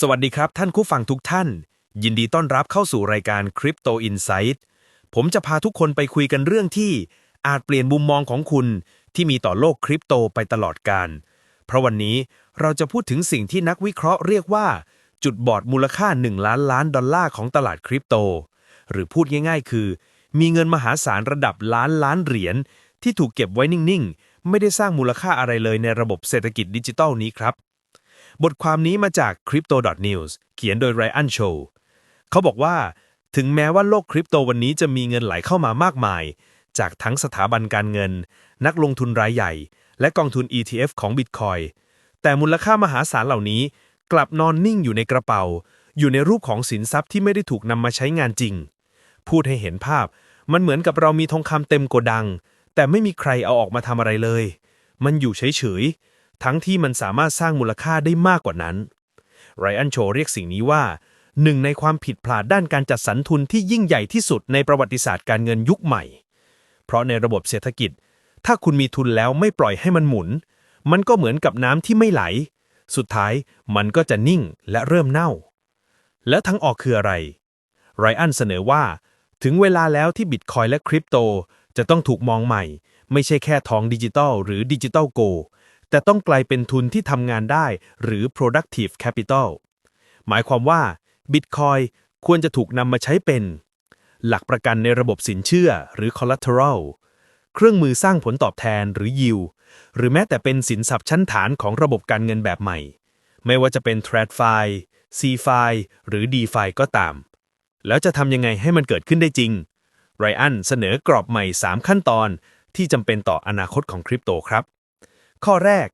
สวัสดีครับท่านผู้ฟังทุกท่าน ยินดีต้อนรับเข้าสู่รายการ Crypto Insight ผมจะพาทุกคนไปคุยกันเรื่องที่อาจเปลี่ยนมุมมองของคุณที่มีต่อโลกคริปโตไปตลอดกาลเพราะวันนี้เราจะพูดถึงสิ่งที่นักวิเคราะห์เรียกว่า จุดบอดมูลค่า 1 ล้านล้านดอลลาร์ของตลาดคริปโต หรือพูดง่ายๆ คือ มีเงินมหาศาลระดับล้านล้านเหรียญที่ถูกเก็บไว้นิ่งๆ ไม่ได้สร้างมูลค่าอะไรเลยในระบบเศรษฐกิจดิจิทัลนี้ครับ บทความนี้มาจาก Crypto.news เขียนโดย Ryan Cho เขาบอกว่า ถึงแม้ว่าโลกคริปโตวันนี้จะมีเงินไหลเข้ามามากมาย จากทั้งสถาบันการเงิน นักลงทุนรายใหญ่ และกองทุน ETF ของ Bitcoin แต่มูลค่ามหาศาลเหล่านี้ กลับนอนนิ่งอยู่ในกระเป๋า อยู่ในรูปของสินทรัพย์ที่ไม่ได้ถูกนำมาใช้งานจริง พูดให้เห็นภาพ มันเหมือนกับเรามีทองคำเต็มโกดัง แต่ไม่มีใครเอาออกมาทำอะไรเลย มันอยู่เฉยๆ ทั้งที่มันสามารถสร้างมูลค่าได้มากกว่านั้น ไรอันโชเรียกสิ่งนี้ว่า หนึ่งในความผิดพลาดด้านการจัดสรรทุนที่ยิ่งใหญ่ที่สุดในประวัติศาสตร์การเงินยุคใหม่ เพราะในระบบเศรษฐกิจ ถ้าคุณมีทุนแล้วไม่ปล่อยให้มันหมุน มันก็เหมือนกับน้ำที่ไม่ไหล สุดท้ายมันก็จะนิ่งและเริ่มเน่า แล้วทั้งออกคืออะไร ไรอันเสนอว่า ถึงเวลาแล้วที่บิตคอยและคริปโตจะต้องถูกมองใหม่ ไม่ใช่แค่ทองดิจิตอลหรือดิจิตอลโก แต่ต้องกลายเป็นทุนที่ทำงานได้หรือ productive capital หมายความว่าบิตคอยควรจะถูกนำมาใช้เป็น หลักประกันในระบบสินเชื่อหรือ collateral เครื่องมือสร้างผลตอบแทนหรือ yield หรือแม้แต่เป็นสินทรัพย์ชั้นฐานของระบบการเงินแบบใหม่ ไม่ว่าจะเป็น TradFi CFi หรือ DeFi ก็ตาม แล้วจะทำยังไงให้มันเกิดขึ้นได้จริงไรอันเสนอกรอบใหม่ 3 ขั้นตอนที่จำเป็นต่ออนาคตของคริปโตครับ ข้อแรก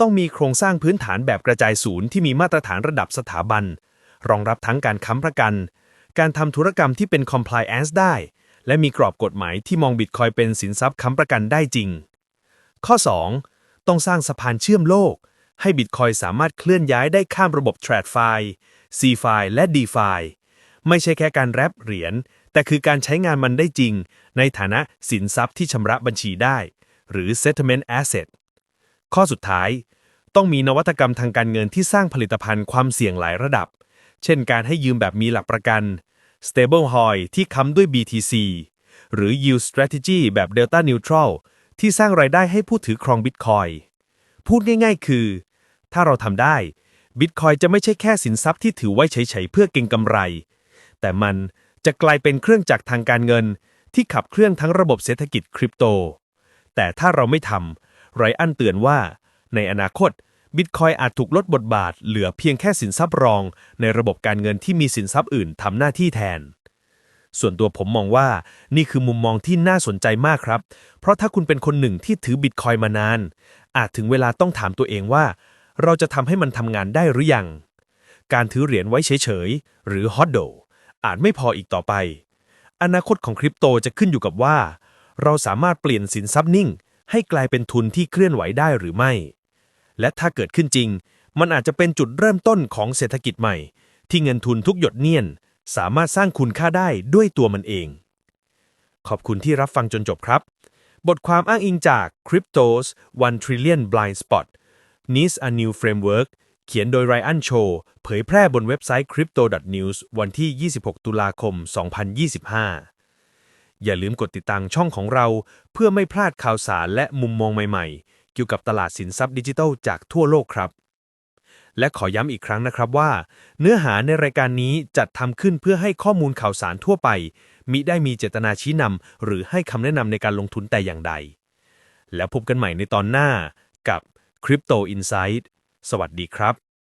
ต้องมีโครงสร้างพื้นฐานแบบกระจายศูนย์ที่มีมาตรฐานระดับสถาบัน รองรับทั้งการค้ำประกัน การทำธุรกรรมที่เป็น compliance ได้ และมีกรอบกฎหมายที่มองบิตคอยเป็นสินทรัพย์ค้ำประกันได้จริง ข้อ 2 ต้องสร้างสะพานเชื่อมโลก ให้บิตคอยสามารถเคลื่อนย้ายได้ข้ามระบบ TradFi CFi และ DeFi ไม่ใช่แค่การแรปเหรียญแต่คือการใช้งานมันได้จริง ในฐานะสินทรัพย์ที่ชำระบัญชีได้ หรือ settlement asset ข้อสุดท้าย ต้องมีนวัตกรรมทางการเงินที่สร้างผลิตภัณฑ์ความเสี่ยงหลายระดับ เช่นการให้ยืมแบบมีหลักประกัน stable hoi ที่ค้ำด้วย BTC หรือ yield strategy แบบ delta neutral ที่สร้างรายได้ให้ผู้ถือครอง Bitcoin พูดง่ายๆ คือ ถ้าเราทำได้ Bitcoin จะไม่ใช่แค่สินทรัพย์ที่ถือไว้เฉยๆเพื่อเก็งกำไร แต่มันจะกลายเป็นเครื่องจักรทางการเงิน ที่ขับเคลื่อนทั้งระบบเศรษฐกิจคริปโต แต่ถ้าเราไม่ทำ ไรอันเตือนว่า ในอนาคตบิตคอยอาจถูกลดบทบาท เหลือเพียงแค่สินทรัพย์รอง ในระบบการเงินที่มีสินทรัพย์อื่นทำหน้าที่แทน ส่วนตัวผมมองว่า นี่คือมุมมองที่น่าสนใจมากครับ เพราะถ้าคุณเป็นคนหนึ่งที่ถือบิตคอยมานาน อาจถึงเวลาต้องถามตัวเองว่า เราจะทำให้มันทำงานได้หรือยัง การถือเหรียญไว้เฉยๆ หรือฮอตโดอาจไม่พออีกต่อไป อนาคตของคริปโตจะขึ้นอยู่กับว่า เราสามารถเปลี่ยนสินทรัพย์นิ่ง ให้กลายเป็นทุนที่เคลื่อนไหวได้หรือไม่ และถ้าเกิดขึ้นจริง มันอาจจะเป็นจุดเริ่มต้นของเศรษฐกิจใหม่ ที่เงินทุนทุกหยดเนียน สามารถสร้างคุณค่าได้ด้วยตัวมันเอง ขอบคุณที่รับฟังจนจบครับ บทความอ้างอิงจาก Crypto's 1 Trillion Blind Spot Needs a New Framework เขียนโดย Ryan Cho เผยแพร่บนเว็บไซต์ crypto.news วันที่ 26 ตุลาคม 2025 อย่าลืมกดติดตามช่องของเรา เพื่อไม่พลาดข่าวสารและมุมมองใหม่ๆ เกี่ยวกับตลาดสินทรัพย์ดิจิทัลจากทั่วโลกครับ และขอย้ำอีกครั้งนะครับว่า เนื้อหาในรายการนี้จัดทำขึ้นเพื่อให้ข้อมูลข่าวสารทั่วไป มิได้มีเจตนาชี้นำหรือให้คำแนะนำในการลงทุนแต่อย่างใด แล้วพบกันใหม่ในตอนหน้ากับ Crypto Insight สวัสดีครับ